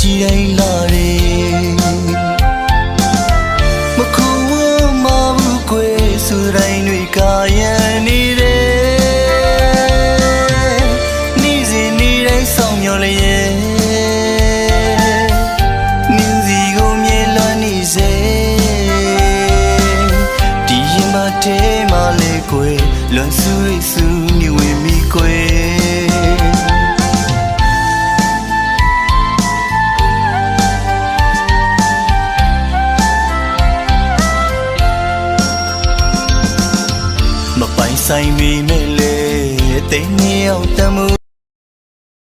ကြည်တိုင်းလာရေမခုဝမဘူးကွယ်စူတိုင်းတွေကာယံနေတယ်နေ့စဉ်နေ့တိုင်းဆောင်မျောလျက်နင်းစီကိုမြင်လွန်နေစေဒီရင်မတဲမလေးကွယ်လွန်ဆူဆူနေဝင်မိကွယ် ဆိုင်မိမဲ့လေတိမ်မြောက်တမှု